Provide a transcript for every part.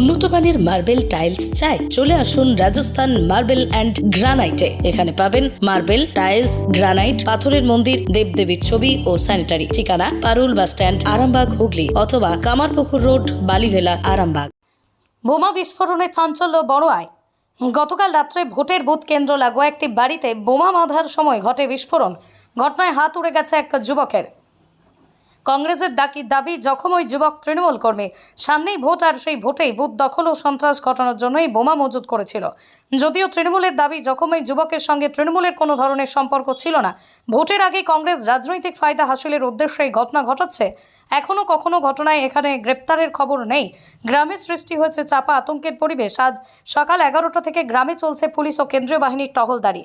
উন্নত মানের marble tiles চাই, চলে আসুন রাজস্থান মার্বেল অ্যান্ড গ্রানাইটে। এখানে পাবেন মার্বেল, টাইলস, গ্রানাইট, পাথরের মন্দির, দেবদেবীর ছবি ও স্যানিটারি। ঠিকানা, পারুল বাস স্ট্যান্ড, আরামবাগ, হুগলি অথবা কামারপুকুর রোড, বালিভেলা, আরামবাগ। বোমা বিস্ফোরণে চাঞ্চল্য বড়োয়ায়। গতকাল রাত্রে ভোটের বুথ কেন্দ্র লাগোয়া একটি বাড়িতে বোমা বাঁধার সময় ঘটে বিস্ফোরণ। ঘটনায় হাত উড়ে গেছে এক যুবকের। কংগ্রেসের দাকি দাবি, জখম ওই যুবক তৃণমূল কর্মী। সামনেই ভোট, আর সেই ভোটেই বুথ দখল ও সন্ত্রাস ঘটানোর জন্যই বোমা মজুত করেছিল। যদিও তৃণমূলের দাবি, জখম ওই যুবকের সঙ্গে তৃণমূলের কোনো ধরনের সম্পর্ক ছিল না। ভোটের আগে কংগ্রেস রাজনৈতিক ফায়দা হাসিলের উদ্দেশ্যে এই ঘটনা ঘটাচ্ছে। এখনও কখনো ঘটনায় এখানে গ্রেপ্তারের খবর নেই। গ্রামে সৃষ্টি হয়েছে চাপা আতঙ্কের পরিবেশ। আজ সকাল এগারোটা থেকে গ্রামে চলছে পুলিশ ও কেন্দ্রীয় বাহিনীর টহলদারি।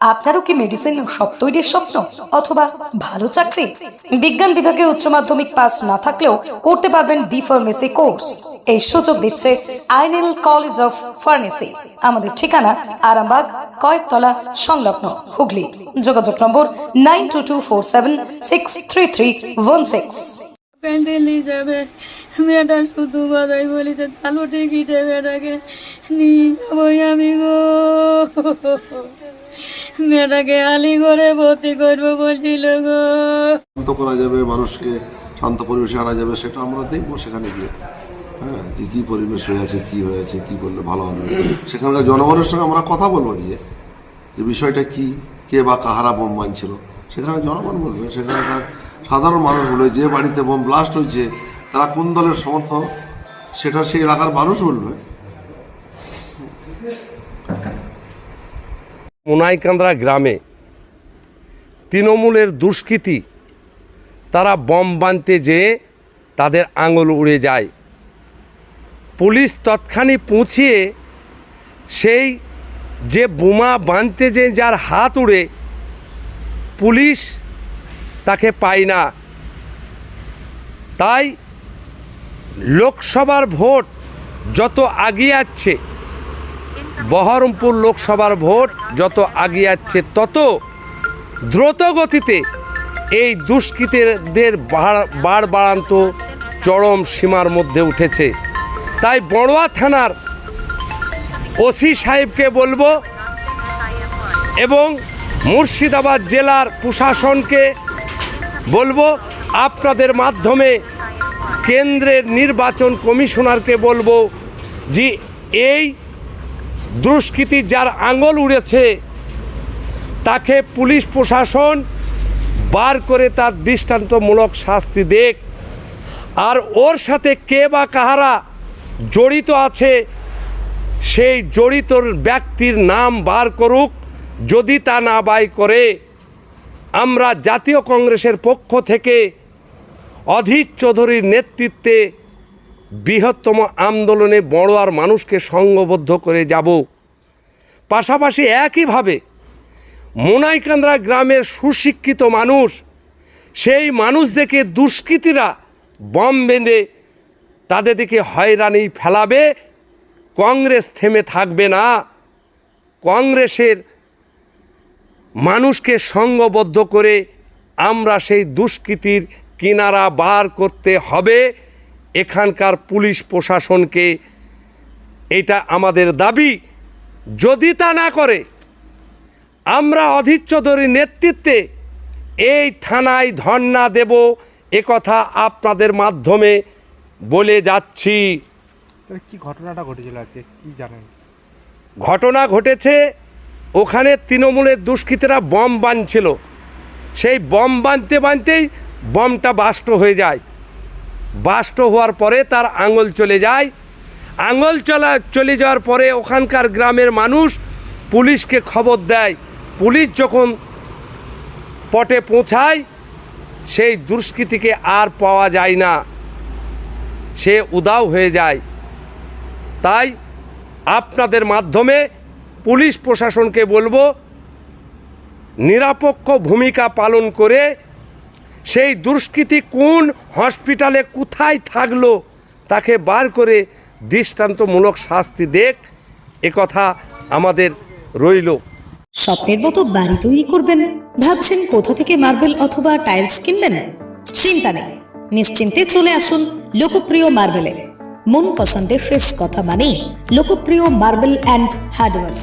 আপনারও কি মেডিসিন সব তৈরির স্বপ্ন? অথবা ভালো চাকরি? বিজ্ঞান বিভাগে উচ্চ মাধ্যমিক পাস না থাকলেও করতে পারবেন বি ফার্মেসি কোর্স এই সুযোগ দিচ্ছে আইনেল কলেজ অফ ফার্মেসি আমাদের ঠিকানা আরামবাগ, কয়েকতলা, সংলগ্ন হুগলি। যোগাযোগ number nine two two four seven six three three one six pandal যাবে। মেয়েটা শুধু চালু টিকিটে মেয়েটাকে নিয়ে যাব আমি গো। মেয়েটাকে আলি করে ভর্তি করব বলছিল গো। শান্ত করা যাবে, মানুষকে শান্ত পরিবেশে আনা যাবে, সেটা আমরা দেখব সেখানে গিয়ে। হ্যাঁ যে কী পরিবেশ হয়ে আছে, কী হয়েছে কী করলে ভালো হবে। সেখানকার জনগণের সঙ্গে আমরা কথা বলব গিয়ে, যে বিষয়টা কি, কে বা কাহারা বোম মানছিল সেখানে জনগণ বলবে, সেখানকার সাধারণ মানুষ বলবে, যে বাড়িতে বোম ব্লাস্ট হয়েছে, তারা কোন দলের সমর্থক, সেটা সেই এলাকার মানুষ বলবে। মোনাইকান্দ্রা গ্রামে তৃণমূলের দুষ্কৃতী, তারা বম বানতে যেয়ে তাদের আঙুল উড়ে যায়। পুলিশ তৎক্ষণিক পৌঁছিয়ে সেই যে বোমা বানতে যে যার হাত উড়ে, পুলিশ তাকে পায় না। তাই লোকসভার ভোট যত আগিয়ে যাচ্ছে বহরমপুর লোকসভার ভোট যত আগিয়ে যাচ্ছে, তত দ্রুত গতিতে এই দুষ্কৃতীদের বাড়- বাড় বাড়ান্ত চরম সীমার মধ্যে উঠেছে। তাই বড়োয়া থানার ওসি সাহেবকে বলব এবং মুর্শিদাবাদ জেলার প্রশাসনকে বলব, আপনাদের মাধ্যমে কেন্দ্রের নির্বাচন কমিশনারকে বলব যে এই দুষ্কৃতী যার আঙুল উড়েছে, তাকে পুলিশ প্রশাসন বার করে তার দৃষ্টান্তমূলক শাস্তি দেখ আর ওর সাথে কে বা কাহারা জড়িত আছে, সেই জড়িত ব্যক্তির নাম বার করুক, যদি তা না বাই করে। আমরা জাতীয় কংগ্রেসের পক্ষ থেকে অধীর চৌধুরীর নেতৃত্বে বৃহত্তম আন্দোলনে বড়োয়ার মানুষকে সংঘবদ্ধ করে যাব। পাশাপাশি একইভাবে মোনাইকান্দ্রা গ্রামের সুশিক্ষিত মানুষ, সেই মানুষদেরকে দুষ্কৃতীরা বম বেঁধে তাদের দিকে হয়রানি ফেলাবে। কংগ্রেস থেমে থাকবে না। কংগ্রেসের মানুষকে সংঘবদ্ধ করে আমরা সেই দুষ্কৃতির কিনারা বার করতে হবে। এখানকার পুলিশ প্রশাসনকে এটা আমাদের দাবি। যদি তা না করে আমরা অধীর চৌধুরীর নেতৃত্বে এই থানায় ধর্ণা দেব একথা আপনাদের মাধ্যমে বলে যাচ্ছি। কি ঘটনাটা ঘটেছিল আজকে? কি জানেন? ঘটনা ঘটেছে ওখানে তৃণমূলের দুষ্কৃতীরা বম বানছিল। সেই বম বানতে বানতেই বমটা বাষ্ট হয়ে যায়। বাষ্ট হওয়ার পরে তার আঙুল চলে যায়। আঙুল চলা, চলে যাওয়ার পরে ওখানকার গ্রামের মানুষ পুলিশকে খবর দেয়। পুলিশ যখন পটে পৌঁছায়, সেই দুষ্কৃতীকে আর পাওয়া যায় না। সে উদাও হয়ে যায়। তাই আপনাদের মাধ্যমে পুলিশ প্রশাসনকে বলব, নিরপেক্ষ ভূমিকা পালন করে সেই দুষ্কৃতি কোন হসপিটালে কোথায় থাকল তাকে বার করে দৃষ্টান্তমূলক শাস্তি দেখ কথা আমাদের রইল। স্বপ্নের মতো বাড়ি তৈরি করবেন, ভাবছেন কোথা থেকে মার্বেল অথবা টাইলস কিনবেন? চিন্তা নেই, নিশ্চিন্তে চলে আসুন লোকপ্রিয় মার্বেলের। মন পছন্দের শেষ কথা মানেই লোকপ্রিয় মার্বেল অ্যান্ড হার্ডওয়ার্স।